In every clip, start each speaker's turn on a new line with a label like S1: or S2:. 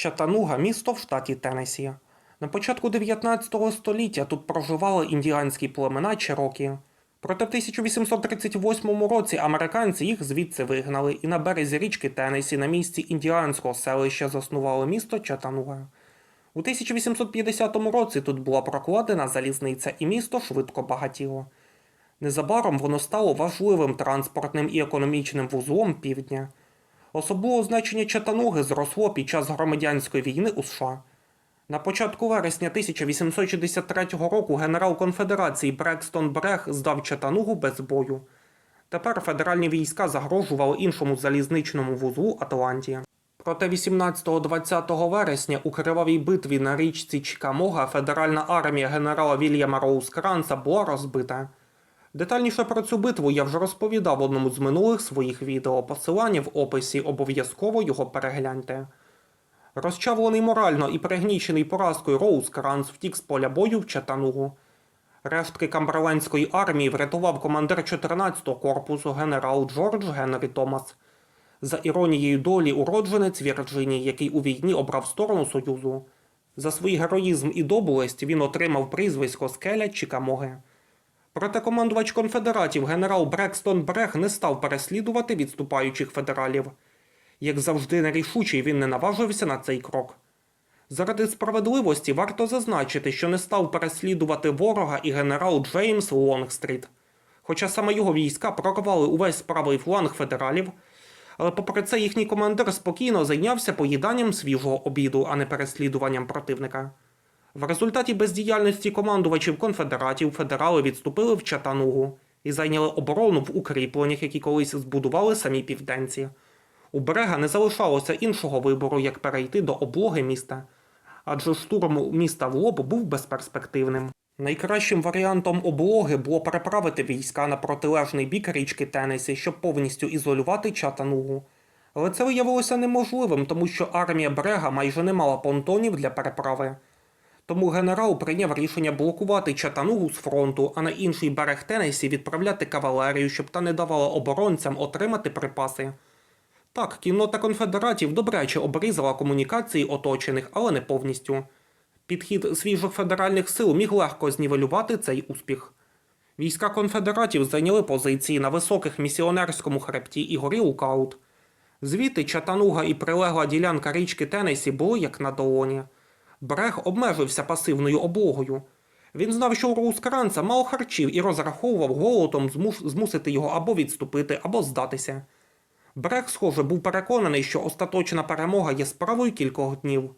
S1: Чатануга місто в штаті Теннессі. На початку 19 століття тут проживали індіанські племена Черокі. Проте в 1838 році американці їх звідси вигнали і на березі річки Теннессі на місці індіанського селища заснували місто Чатануга. У 1850 році тут була прокладена залізниця і місто швидко багатіло. Незабаром воно стало важливим транспортним і економічним вузлом півдня. Особливо значення Чатануги зросло під час громадянської війни у США. На початку вересня 1863 року генерал конфедерації Брекстон Брех здав Чатанугу без бою. Тепер федеральні війська загрожували іншому залізничному вузлу Атланті. Проте 18-20 вересня у кривавій битві на річці Чикамога федеральна армія генерала Вільяма Роузкранца була розбита. Детальніше про цю битву я вже розповідав в одному з минулих своїх відео. Посилання в описі обов'язково його перегляньте. Розчавлений морально і пригнічений поразкою Роузкранц втік з поля бою в Чатанугу. Рештки Камберлендської армії врятував командир 14-го корпусу генерал Джордж Генрі Томас. За іронією долі уродженець Вірджинії, який у війні обрав сторону Союзу. За свій героїзм і доблесть він отримав прізвисько Скеля Чикамоги. Проте командувач конфедератів генерал Брекстон Брех не став переслідувати відступаючих федералів. Як завжди нерішучий він не наважився на цей крок. Заради справедливості варто зазначити, що не став переслідувати ворога і генерал Джеймс Лонгстріт. Хоча саме його війська прорвали увесь правий фланг федералів, але попри це їхній командир спокійно зайнявся поїданням свіжого обіду, а не переслідуванням противника. В результаті бездіяльності командувачів конфедератів федерали відступили в Чатанугу і зайняли оборону в укріпленнях, які колись збудували самі південці. У Брега не залишалося іншого вибору, як перейти до облоги міста, адже штурм міста в лоб був безперспективним. Найкращим варіантом облоги було переправити війська на протилежний бік річки Теннесі, щоб повністю ізолювати Чатанугу. Але це виявилося неможливим, тому що армія Брега майже не мала понтонів для переправи. Тому генерал прийняв рішення блокувати Чатанугу з фронту, а на інший берег Теннесі відправляти кавалерію, щоб та не давала оборонцям отримати припаси. Так, кіннота конфедератів добряче обрізала комунікації оточених, але не повністю. Підхід свіжих федеральних сил міг легко знівелювати цей успіх. Війська конфедератів зайняли позиції на високих місіонерському хребті і горі Лукаут. Звідти Чатануга і прилегла ділянка річки Теннесі були як на долоні. Брег обмежився пасивною облогою. Він знав, що у Роускаранца мало харчів і розраховував голодом змусити його або відступити, або здатися. Брег, схоже, був переконаний, що остаточна перемога є справою кількох днів.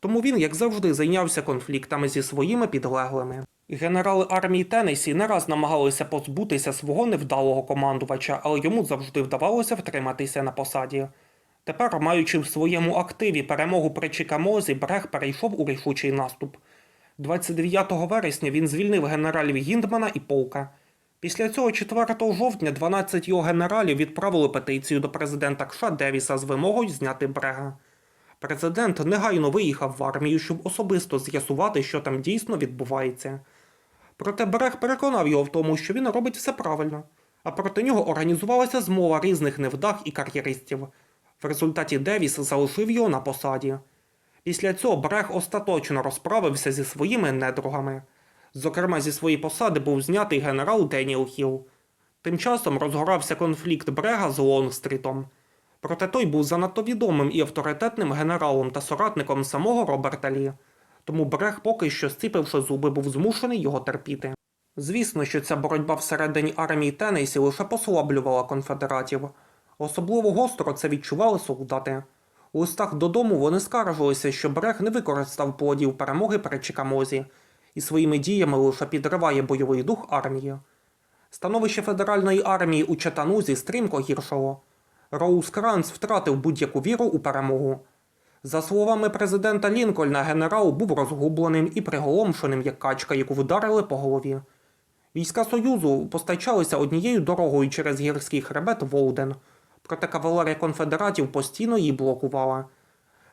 S1: Тому він, як завжди, зайнявся конфліктами зі своїми підлеглими. Генерали армії Теннесі не раз намагалися позбутися свого невдалого командувача, але йому завжди вдавалося втриматися на посаді. Тепер, маючи в своєму активі перемогу при Чикамозі, Брег перейшов у рішучий наступ. 29 вересня він звільнив генералів Гіндмана і Полка. Після цього 4 жовтня 12 його генералів відправили петицію до президента Кша Девіса з вимогою зняти Брега. Президент негайно виїхав в армію, щоб особисто з'ясувати, що там дійсно відбувається. Проте Брег переконав його в тому, що він робить все правильно, а проти нього організувалася змова різних невдах і кар'єристів. В результаті Девіс залишив його на посаді. Після цього Брег остаточно розправився зі своїми недругами. Зокрема, зі своєї посади був знятий генерал Деніел Хіл. Тим часом розгорався конфлікт Брега з Лонгстрітом. Проте той був занадто відомим і авторитетним генералом та соратником самого Роберта Лі. Тому Брег, поки що зціпивши зуби, був змушений його терпіти. Звісно, що ця боротьба всередині армії Теннесі лише послаблювала конфедератів. Особливо гостро це відчували солдати. У листах додому вони скаржилися, що Брег не використав плодів перемоги при Чикамозі і своїми діями лише підриває бойовий дух армії. Становище федеральної армії у Чатанузі стрімко гіршало. Роускранц втратив будь-яку віру у перемогу. За словами президента Лінкольна, генерал був розгубленим і приголомшеним, як качка, яку вдарили по голові. Війська Союзу постачалися однією дорогою через гірський хребет Волден, проте кавалерія конфедератів постійно її блокувала.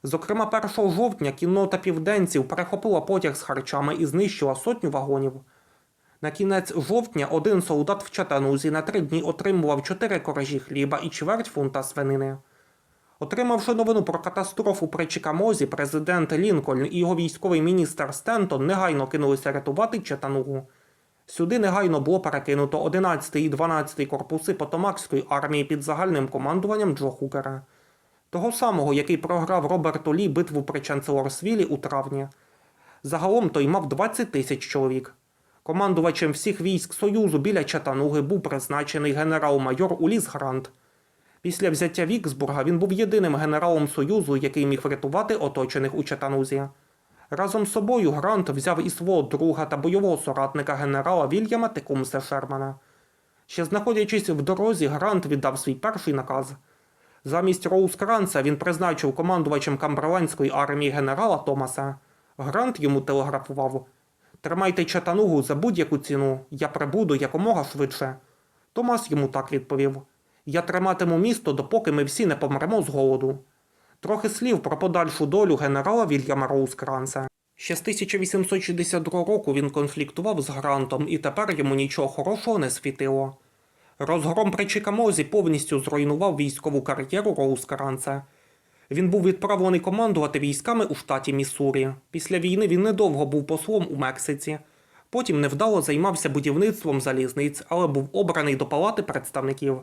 S1: Зокрема, 1 жовтня кіннота південців перехопила потяг з харчами і знищила сотню вагонів. На кінець жовтня один солдат в Чатанузі на три дні отримував чотири корожі хліба і чверть фунта свинини. Отримавши новину про катастрофу при Чикамозі, президент Лінкольн і його військовий міністр Стентон негайно кинулися рятувати Чатанугу. Сюди негайно було перекинуто 11 і 12 корпуси Потомакської армії під загальним командуванням Джо Хукера, того самого, який програв Роберту Лі битву при Чанселорсвілі у травні. Загалом той мав 20 тисяч чоловік. Командувачем всіх військ Союзу біля Чатануги був призначений генерал-майор Уліс Грант. Після взяття Віксбурга він був єдиним генералом Союзу, який міг врятувати оточених у Чатанузі. Разом з собою Грант взяв і свого друга та бойового соратника генерала Вільяма Текумсе Шермана. Ще знаходячись в дорозі, Грант віддав свій перший наказ. Замість Роускранца він призначив командувачем Камберлендської армії генерала Томаса. Грант йому телеграфував Тримайте Чатанугу за будь-яку ціну, я прибуду якомога швидше. Томас йому так відповів Я триматиму місто, допоки ми всі не помремо з голоду. Трохи слів про подальшу долю генерала Вільяма Роускранца. Ще з 1862 року він конфліктував з Грантом, і тепер йому нічого хорошого не світило. Розгром при Чикамозі повністю зруйнував військову кар'єру Роускранца. Він був відправлений командувати військами у штаті Міссурі. Після війни він недовго був послом у Мексиці. Потім невдало займався будівництвом залізниць, але був обраний до Палати представників.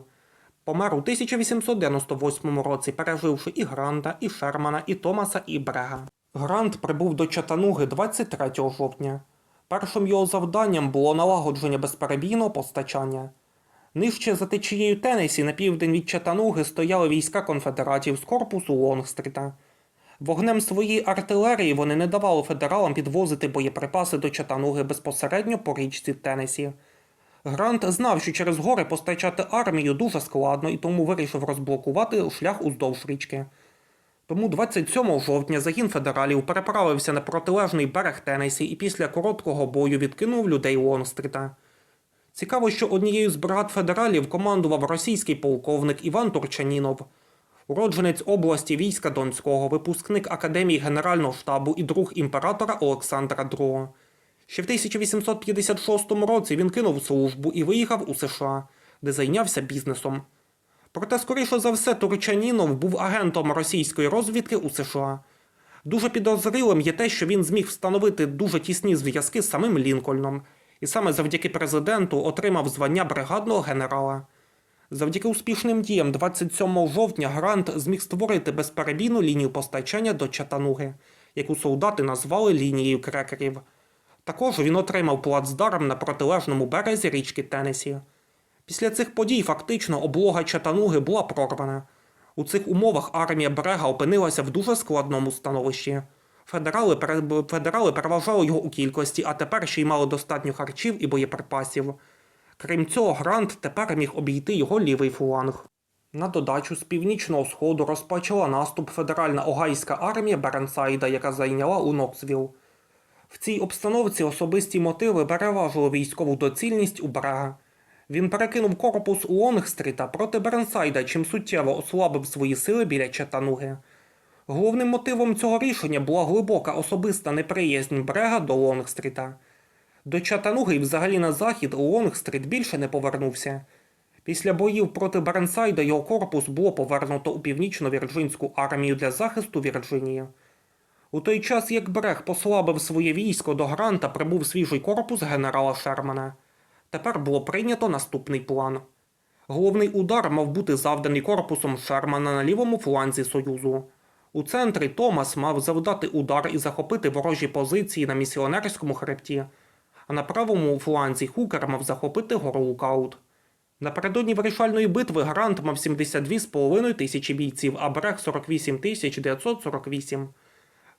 S1: Помер у 1898 році, переживши і Гранта, і Шермана, і Томаса, і Брега. Грант прибув до Чатануги 23 жовтня. Першим його завданням було налагодження безперебійного постачання. Нижче за течією Теннесі на південь від Чатануги стояли війська конфедератів з корпусу Лонгстріта. Вогнем своєї артилерії вони не давали федералам підвозити боєприпаси до Чатануги безпосередньо по річці Теннесі. Грант знав, що через гори постачати армію дуже складно і тому вирішив розблокувати шлях уздовж річки. Тому 27 жовтня загін федералів переправився на протилежний берег Теннесі і після короткого бою відкинув людей Лонгстріта. Цікаво, що однією з бригад федералів командував російський полковник Іван Турчанінов, уродженець області війська Донського, випускник Академії Генерального штабу і друг імператора Олександра II. Ще в 1856 році він кинув службу і виїхав у США, де зайнявся бізнесом. Проте, скоріше за все, Турчанінов був агентом російської розвідки у США. Дуже підозрілим є те, що він зміг встановити дуже тісні зв'язки з самим Лінкольном, і саме завдяки президенту отримав звання бригадного генерала. Завдяки успішним діям 27 жовтня Грант зміг створити безперебійну лінію постачання до Чатануги, яку солдати назвали лінією крекерів. Також він отримав плацдарм на протилежному березі річки Теннесі. Після цих подій фактично облога Чатануги була прорвана. У цих умовах армія Брега опинилася в дуже складному становищі. Федерали, федерали переважали його у кількості, а тепер ще й мали достатньо харчів і боєприпасів. Крім цього, Грант тепер міг обійти його лівий фланг. На додачу з північного сходу розпочала наступ федеральна огайська армія Беренсайда, яка зайняла у Ноксвіл. В цій обстановці особисті мотиви переважили військову доцільність у Брега. Він перекинув корпус у Лонгстріта проти Беренсайда, чим суттєво ослабив свої сили біля Чатануги. Головним мотивом цього рішення була глибока особиста неприязнь Брега до Лонгстріта. До Чатануги і взагалі на захід Лонгстріт більше не повернувся. Після боїв проти Бернсайда його корпус було повернуто у північно-вірджинську армію для захисту Вірджинії. У той час, як Брег послабив своє військо до Гранта, прибув свіжий корпус генерала Шермана. Тепер було прийнято наступний план. Головний удар мав бути завданий корпусом Шермана на лівому фланзі Союзу. У центрі Томас мав завдати удар і захопити ворожі позиції на місіонерському хребті, а на правому фланзі Хукер мав захопити гору Лукаут. Напередодні вирішальної битви Грант мав 72,5 тисячі бійців, а Брег 48 тисяч 948.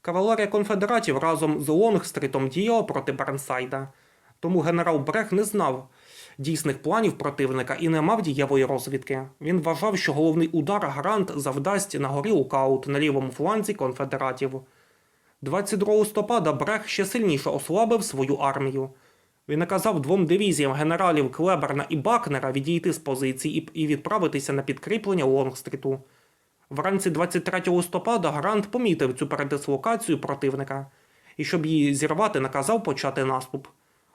S1: Кавалерія конфедератів разом з Лонгстрітом діяла проти Бернсайда, тому генерал Брег не знав дійсних планів противника і не мав дієвої розвідки. Він вважав, що головний удар Грант завдасть на горі Лукаут на лівому фланзі конфедератів. 22 листопада Брег ще сильніше ослабив свою армію. Він наказав двом дивізіям генералів Клеберна і Бакнера відійти з позицій і- і відправитися на підкріплення Лонгстріту. Вранці 23 листопада Грант помітив цю передислокацію противника і, щоб її зірвати, наказав почати наступ.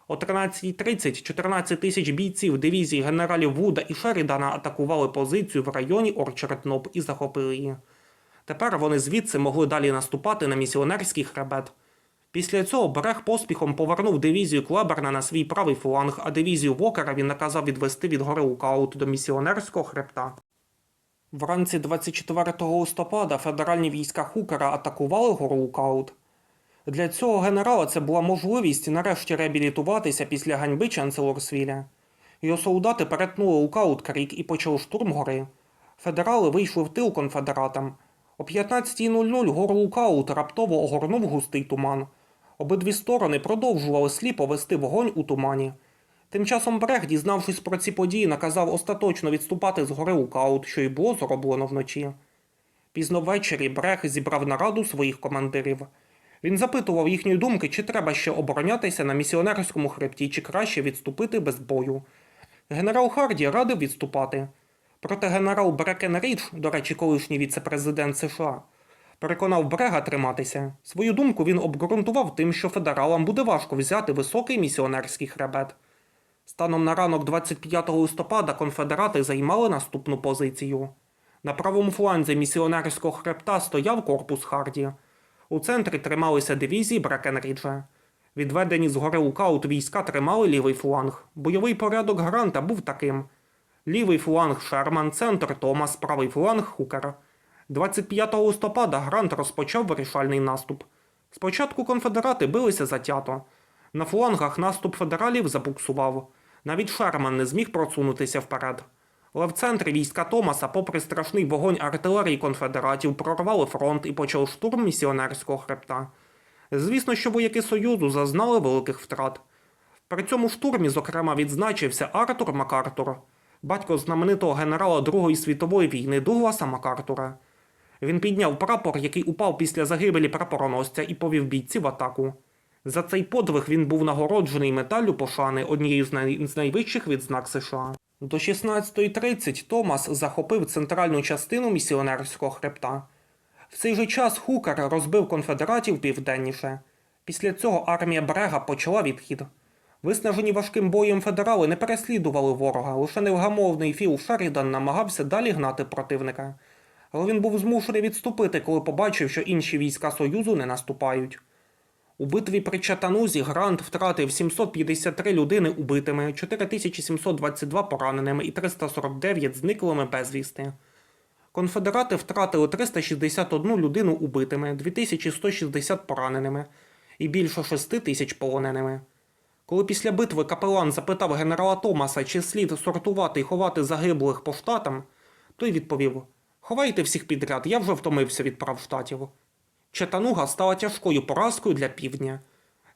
S1: О 13.30 14 тисяч бійців дивізії генералів Вуда і Шерідана атакували позицію в районі Орчардноп і захопили її. Тепер вони звідси могли далі наступати на місіонерський хребет. Після цього Берег поспіхом повернув дивізію Клеберна на свій правий фланг, а дивізію Вокера він наказав відвести від гори Лукаут до місіонерського хребта. Вранці 24 листопада федеральні війська Хукера атакували гору Лукаут. Для цього генерала це була можливість нарешті реабілітуватися після ганьби Чанселорсвіля. Його солдати перетнули Лукаут Крік і почали штурм гори. Федерали вийшли в тил конфедератам. О 15.00 гору Лукаут раптово огорнув густий туман. Обидві сторони продовжували сліпо вести вогонь у тумані. Тим часом Брег, дізнавшись про ці події, наказав остаточно відступати з гори Лукаут, що й було зроблено вночі. Пізно ввечері Брег зібрав нараду своїх командирів. Він запитував їхньої думки, чи треба ще оборонятися на місіонерському хребті, чи краще відступити без бою. Генерал Харді радив відступати. Проте генерал Брекенрідж, до речі, колишній віце-президент США, переконав Брега триматися. Свою думку він обґрунтував тим, що федералам буде важко взяти високий місіонерський хребет. Станом на ранок 25 листопада конфедерати займали наступну позицію. На правому фланзі місіонерського хребта стояв корпус Харді. У центрі трималися дивізії Брекенріджа. Відведені з гори Лукаут війська тримали лівий фланг. Бойовий порядок Гранта був таким: лівий фланг Шерман, центр Томас, правий фланг Хукер. 25 листопада Грант розпочав вирішальний наступ. Спочатку конфедерати билися затято. На флангах наступ федералів забуксував. Навіть Шерман не зміг просунутися вперед. Але в центрі війська Томаса, попри страшний вогонь артилерії конфедератів, прорвали фронт і почали штурм місіонерського хребта. Звісно, що вояки Союзу зазнали великих втрат. При цьому штурмі, зокрема, відзначився Артур Макартур, батько знаменитого генерала Другої світової війни Дугласа Макартура. Він підняв прапор, який упав після загибелі прапороносця, і повів бійців атаку. За цей подвиг він був нагороджений медаллю пошани однією з найвищих відзнак США. До 16.30 Томас захопив центральну частину місіонерського хребта. В цей же час Хукер розбив конфедератів південніше. Після цього армія Брега почала відхід. Виснажені важким боєм федерали не переслідували ворога, лише невгамовний Філ Шерідан намагався далі гнати противника. Але він був змушений відступити, коли побачив, що інші війська Союзу не наступають. У битві при Чатанузі Грант втратив 753 людини убитими, 4722 пораненими і 349 зниклими безвісти. Конфедерати втратили 361 людину убитими, 2160 пораненими і більше 6 тисяч полоненими. Коли після битви капелан запитав генерала Томаса, чи слід сортувати і ховати загиблих по штатам, той відповів: Ховайте всіх підряд, я вже втомився від прав штатів. Чатануга стала тяжкою поразкою для півдня.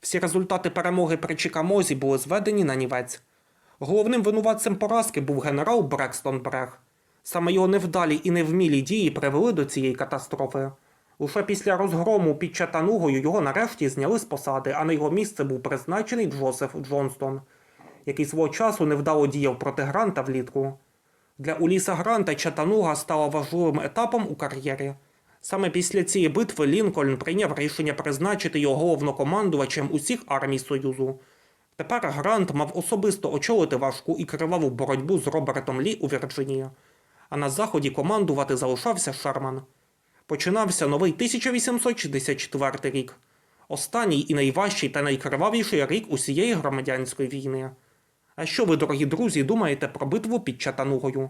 S1: Всі результати перемоги при Чикамозі були зведені на нівець. Головним винуватцем поразки був генерал Брекстон Брег. Саме його невдалі і невмілі дії привели до цієї катастрофи. Лише після розгрому під Чатанугою його нарешті зняли з посади, а на його місце був призначений Джозеф Джонстон, який свого часу невдало діяв проти Гранта влітку. Для Уліса Гранта Чатануга стала важливим етапом у кар'єрі. Саме після цієї битви Лінкольн прийняв рішення призначити його головнокомандувачем усіх армій Союзу. Тепер Грант мав особисто очолити важку і криваву боротьбу з Робертом Лі у Вірджинії, а на заході командувати залишався Шерман. Починався новий 1864 рік, останній і найважчий та найкривавіший рік усієї громадянської війни. А що ви, дорогі друзі, думаєте про битву під Чатанугою?